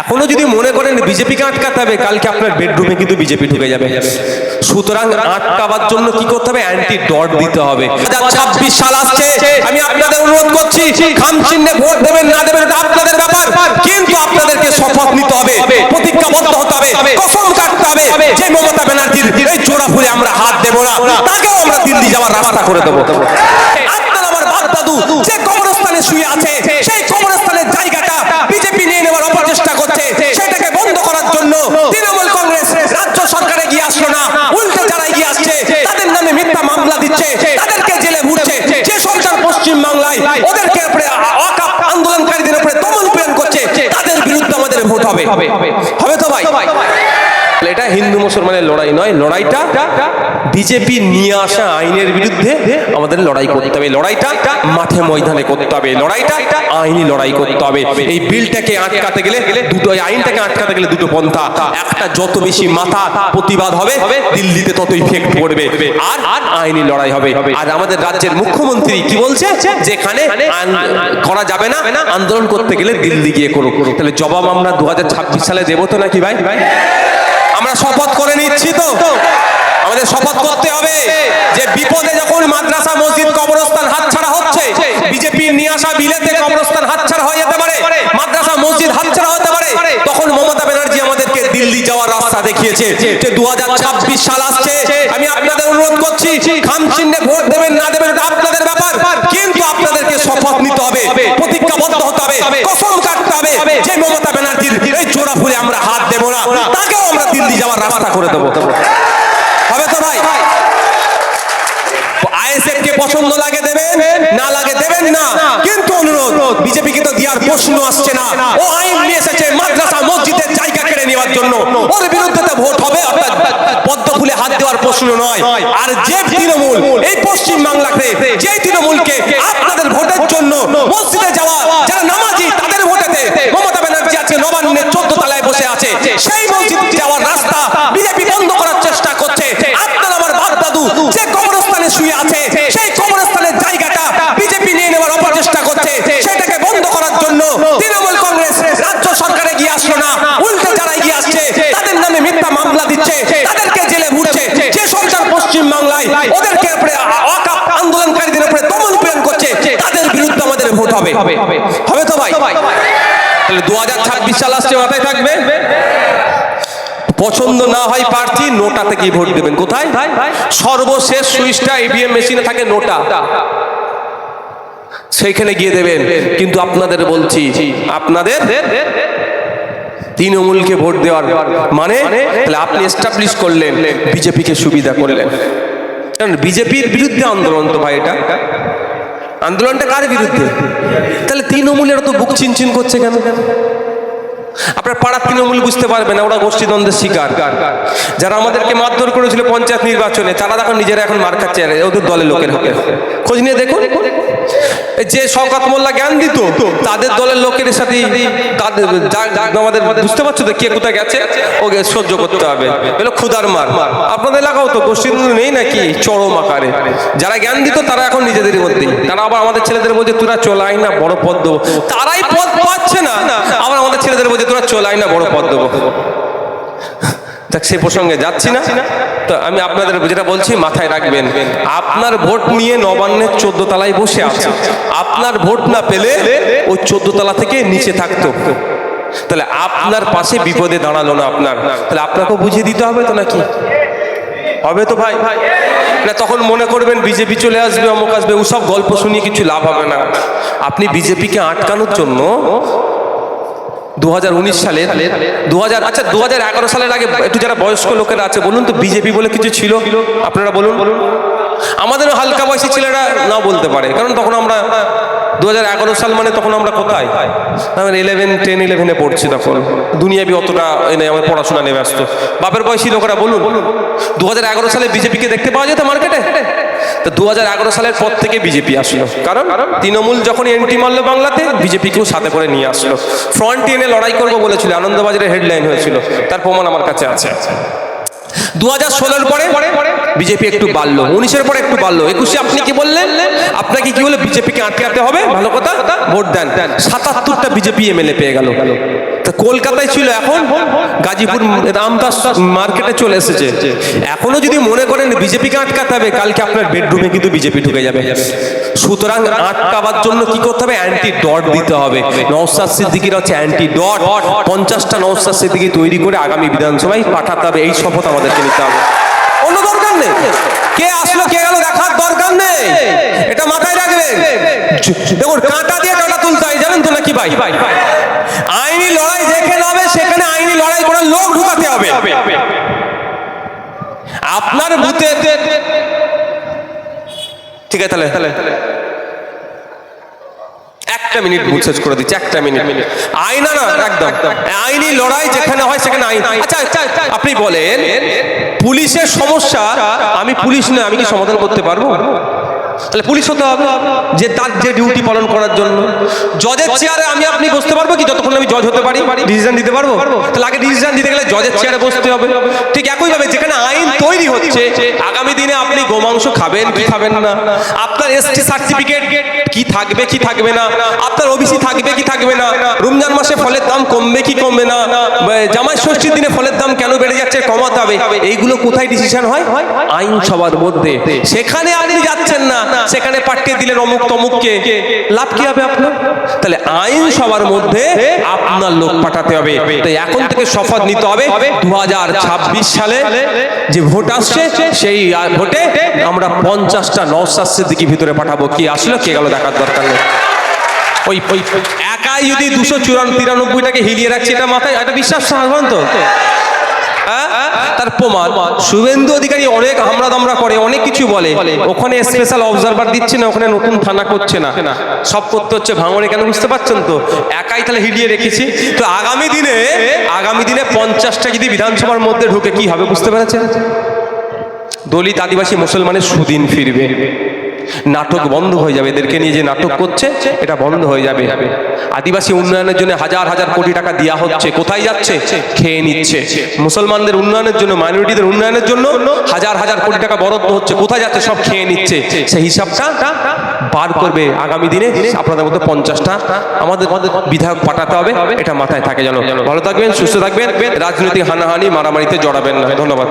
এখনও যদি মনে করেন বিজেপিকে আটকাতে হবে, কালকে আপনার বেডরুমে কিন্তু বিজেপি ঢুকে যাবে। সুতরাং আটকাবার জন্য কি করতে হবে? অ্যান্টি ডট দিতে হবে। ছাব্বিশ সাল আসছে, আমি আপনাদের অনুরোধ করছি, খাম চিহ্নে ভোট দেবেন, না দেবেন আপনাদের ব্যাপার। কিন্তু আপনাদেরকে শপথ নিতে হবে, প্রতিজ্ঞাবদ্ধ হতে হবে, কসম কাটতে হবে যে মমতা ব্যানার্জির এই চোরা ফুলে আমরা হাত দেবো না, তাকেও আমরা দিল্লি যাওয়ার রাস্তা করে দেবো। আপনার আমার বাপ দাদু যে কবরস্থানে শুয়ে আছে উপরে দমন প্রেরণ করছে তাদের বিরুদ্ধে আমাদের ভোট হবে। হবে তো ভাই। এটা হিন্দু মুসলমানের লড়াই নয়, লড়াইটা বিজেপি নিয়ে আসা আইনের বিরুদ্ধে আমাদের লড়াই করতে হবে। লড়াইটা মাঠে ময়দানে করতে হবে। লড়াইটা আইনি লড়াই করতে হবে। এই বিলটাকে আটকাতে গেলে দুটো আইনটাকে আটকাতে গেলে দুটো পন্থা। একটা যত বেশি মাথা প্রতিবাদ হবে, দিল্লিতে তত ইফেক্ট পড়বে। আর আর আইনি লড়াই হবে। আর আমাদের রাজ্যের মুখ্যমন্ত্রী কি বলছে? যেখানে করা যাবে না, আন্দোলন করতে গেলে দিল্লি গিয়ে করুক। তাহলে জবাব আমরা দু হাজার ছাব্বিশ সালে দেবো তো নাকি ভাই? আমরা শপথ করে নিচ্ছি তো। আমাদের শপথ করতে হবে যে বিপদে যখন মাদ্রাসা, মসজিদ, কবরস্থান হাতছাড়া হচ্ছে, বিজেপি নিয়ে আসা বিলেতে কবরস্থান হাতছাড়া হয়ে যেতে পারে, মাদ্রাসা, মসজিদ হাতছাড়া হতে পারে, তখন মমতা ব্যানার্জি আমাদেরকে দিল্লি যাওয়ার রাস্তা দেখিয়েছে যে দু হাজার ছাব্বিশ সাল আসছে। আমি আপনাদের অনুরোধ করছি, খাম চিহ্নে ভোট দেবেন, না দেবেন, এটা আপনাদের ব্যাপার। কিন্তু আপনাদেরকে শপথ নিতে হবে, প্রতিজ্ঞাবদ্ধ হতে হবে, কসম কাটতে হবে যে মমতা ব্যানার্জির এই চোরা করে দেবো। হবে তো ভাই? আইএসএফ কে পছন্দ লাগে দেবেন না লাগে দেবেন না? কিন্তু অনুরোধ বিজেপি কে তো দেওয়ার প্রশ্ন আসছে না। ও আইন নিয়ে এসেছে মাদ্রাসা মসজিদের জায়গা কেড়ে নেওয়ার জন্য। ওর বিরুদ্ধে তো ভোট হবে অর্থাৎ পদ্ম ফুলে হাত দেওয়ার প্রশ্ন নয়। আর যে তৃণমূল এই পশ্চিম বাংলাতে যে তৃণমূলকে আপনাদের ভোটের জন্য মসজিদে যাওয়া যারা নামাজি তাদের ভোটেতে মমতা ব্যানার্জি আজকে নবান্নের চোদ্দ তলায় বসে আছে সেই মসজিদ যাওয়ার রাস্তা বিজেপি বন্ধ করার চেষ্টা করছে আপনার আমার বাপ দাদু যে কবরস্থানে শুয়ে আছে সেই কবরস্থানের জায়গাটা বিজেপি নিয়ে নেওয়ার অপচেষ্টা করছে সেটাকে বন্ধ করার জন্য তৃণমূল কংগ্রেস রাজ্য সরকারে গিয়ে আসলো না উল্টে যারা এগিয়ে আসছে তাদের নামে মিথ্যা মামলা দিচ্ছে তাদেরকে জেলে ভুলছে যে সরকার পশ্চিম বাংলায় ওদেরকে উপরে অকাপ আন্দোলনকারীদের উপরে দমন প্রেরণ করছে তাদের বিরুদ্ধে হবে। হবে। তো ভাই। তাহলে দু সাল আসছে মাথায় থাকবে। পছন্দ না হয় প্রার্থী নোটাতে কি ভোট দেবেন? কোথায়? সর্বশেষ সুইচটা ইভিএম মেশিনে থাকে নোটা। সেইখানে গিয়ে দেবেন। কিন্তু আপনাদের বলছি আপনাদের তৃণমূলকে ভোট দেওয়ার মানে আপনি এস্টাবলিশ করলেন বিজেপিকে সুবিধা করলেন। কারণ বিজেপির বিরুদ্ধে আন্দোলন তো ভাই এটা। আন্দোলনটা কার বিরুদ্ধে? তাহলে তৃণমূলের তো বুক চিনচিন করছে কেন? আপনার পাড়ার তৃণমূল বুঝতে পারবে না, ওরা গোষ্ঠীদ্বন্দ্বের শিকার। যারা আমাদেরকে মারধর করেছিল পঞ্চায়েত নির্বাচনে, তারা দেখো নিজেরা এখন মার খাচ্ছে ওদের দলের লোকের খোঁজ নিয়ে দেখুন। যে শওকাত মোল্লা জ্ঞান দিত, তাদের দলের লোকের সাথে আমাদের বুঝতে পারছ তো কে কোথায় গেছে? ওকে সহ্য করতে হবে। এগুলো ক্ষুদার মার। আপনাদের এলাকাও তো গোষ্ঠীদ্বন্দ্ব নেই নাকি? চরম আকারে। যারা জ্ঞান দিত তারা এখন নিজেদের মধ্যে তারা আবার আমাদের ছেলেদের বলছে, তোরা চলাই না, বড় পদ দেবো তারাই পদ পাচ্ছে না। আবার আমাদের ছেলেদের বলছে, তোরা চলাই না, বড় পদ দেবো দেখ সে প্রসঙ্গে যাচ্ছি না। তো আমি আপনাদের যেটা বলছি মাথায় রাখবেন আপনার ভোট নিয়ে নবান্নের চোদ্দ তলায় বসে আছে। আপনার ভোট না পেলে ওই চোদ্দ তলা থেকে নিচে থাকতো। তাহলে আপনার পাশে বিপদে দাঁড়াল না আপনার। তাহলে আপনাকেও বুঝিয়ে দিতে হবে তো নাকি? হবে তো ভাই। না তখন মনে করবেন বিজেপি চলে আসবে অমুক আসবে ওসব গল্প শুনিয়ে কিছু লাভ হবে না। আপনি বিজেপিকে আটকানোর জন্য দু হাজার উনিশ সালে দু হাজার আচ্ছা দু হাজার এগারো সালের আগে একটু যারা বয়স্ক লোকেরা আছে, বলুন তো, বিজেপি বলে কিছু ছিল? আপনারা বলুন। আমাদের হালকা বয়সী ছেলেরা না বলতে পারে, কারণ তখন আমরা দু হাজার এগারো সাল মানে তখন আমরা কোথায়? ইলেভেন টেন ইলেভেনে পড়ছি তখন। দুনিয়াবি অতটা এনে আমার পড়াশোনা নিয়ে ব্যস্ত। বাপের বয়সী লোকেরা বলুন দু হাজার এগারো সালে বিজেপিকে দেখতে পাওয়া যেত মার্কেটে তো দু হাজার এগারো সালের পর থেকে বিজেপি আসলো। কারণ তৃণমূল যখন এন্ট্রি মারলো বাংলাতে বিজেপিকেও সাথে করে নিয়ে আসলো। ফ্রন্ট এনে লড়াই করব বলেছিল, আনন্দবাজারের হেডলাইন হয়েছিল। তার প্রমাণ আমার কাছে আছে। দু হাজার ষোলোর পরে বিজেপি একটু বাড়লো, উনিশের পরে একটু বাড়লো। একুশে আপনি কি বললেন? আপনাকে কি বলে বিজেপিকে আটকাতে হবে? ভালো কথা, ভোট দেন। সাতাত্তরটা বিজেপি এমএলএ পেয়ে গেল। কলকাতায় ছিল এখন? গাজীপুর রামদাস মার্কেটে চলে এসেছে। এখনও যদি মনে করেন বিজেপিকে আটকাতে হবে কালকে আপনার বেডরুমে কিন্তু বিজেপি ঢুকে যাবে। সুতরাং আটকাবার জন্য কি করতে হবে? অ্যান্টি ডট দিতে হবে। নওসাদ সিদ্দিকির হচ্ছে অ্যান্টি ডট পঞ্চাশটা নওসাদ সিদ্দিকি তৈরি করে আগামী বিধানসভায় পাঠাতে হবে। এই শপথ আমাদেরকে নিতে হবে। অন্য দরকার নেই। কে আসলো কে গেল দেখার দরকার নেই। এটা মাথায় রাখবেন। দেখুন কাঁটা দিয়ে কাঁটা তুলতে হয়। জানেন তো নাকি ভাই। আইনি লড়াই যেখানে হবে সেখানে আইনি লড়াই করার লোক ঢুকাতে হবে আপনার বুথে ঠিক আছে তাহলে তাহলে একটা মিনিট শেষ করে দিচ্ছি একটা মিনিট। আইনা না একদম। আইনি লড়াই যেখানে হয় সেখানে আইন। আচ্ছা আচ্ছা, আপনি বলেন পুলিশের সমস্যা আমি পুলিশ না আমি কি সমাধান করতে পারব? তাহলে পুলিশ হতে হবে যে তার যে ডিউটি পালন করার জন্য। জজের চেয়ারে আমি আপনি বসতে পারব কি? যতক্ষণ আমি জজ হতে পারি ডিসিশন দিতে পারব? তাহলে আগে ডিসিশন দিতে গেলে জজের চেয়ারে বসতে হবে। ঠিক একইভাবে যেখানে আইন তৈরি হচ্ছে। আগামী দিনে আপনি গোমাংস খাবেন কি খাবেন না? আপনার এসটি সার্টিফিকেট কি থাকবে কি থাকবে না? আপনার ওবিসি থাকবে কি থাকবে না? রমজান মাসে ফলের দাম কমবে কি কমবে না? জামাই ষষ্ঠীর দিনে ফলের দাম কেন বেড়ে যাচ্ছে কমাতে হবে? এইগুলো কোথায় ডিসিশন হয়? আইন সভার মধ্যে। সেখানে আপনি যাচ্ছেন না। সেখানে পাঠিয়ে দিলেন অমুক তমুককে। লাভ কি হবে আপনার? তাহলে আইন সভার মধ্যে আপনার লোক পাঠাতে হবে। তাই এখন থেকে শপথ নিতে হবে। দু হাজার ছাব্বিশ সালে যে ভোট আসছে, সেই ভোটে আমরা পঞ্চাশটা নওসাদ দিকে ভিতরে পাঠাবো। কি আসলো? কে গেল দেখার দরকার নেই। ওই ওই, একাই যদি দুশো চুরান তিরানব্বইটাকে হিলিয়ে রাখছে, এটা মাথায়, এটা বিশ্বাস সাধারণত হ্যাঁ? তার প্রমাণ। শুভেন্দু অধিকারী অনেক হামলা দামরা করে, অনেক কিছু বলে। ওখানে স্পেশাল অবজারভার দিচ্ছে না, ওখানে নতুন থানা করছে না। সব করতে হচ্ছে ভাঙড়ে, কেন বুঝতে পারছেন তো? একাই তাহলে হিলিয়ে রেখেছি। তো আগামী দিনে আগামী দিনে পঞ্চাশটা যদি বিধানসভার মধ্যে ঢুকে কি হবে বুঝতে পেরেছেন? দলিত আদিবাসী মুসলমানের সুদিন ফিরবে। নাটক বন্ধ হয়ে যাবে। এদেরকে নিয়ে যে নাটক করছে এটা বন্ধ হয়ে যাবে। আদিবাসী উন্নয়নের জন্য হাজার হাজার কোটি টাকা দেওয়া হচ্ছে। কোথায় যাচ্ছে? খেয়ে নিচ্ছে। মুসলমানদের উন্নয়নের জন্য মাইনরিটিদের উন্নয়নের জন্য হাজার হাজার কোটি টাকা বরাদ্দ হচ্ছে। কোথায় যাচ্ছে? সব খেয়ে নিচ্ছে। সেই হিসাবটা বার করবে আগামী দিনে। আপনাদের মধ্যে পঞ্চাশটা আমাদের বিধায়ক পাঠাতে হবে। এটা মাথায় থাকে যেন। ভালো থাকবেন সুস্থ থাকবেন। রাজনৈতিক হানাহানি মারামারিতে জড়াবেন না। ধন্যবাদ।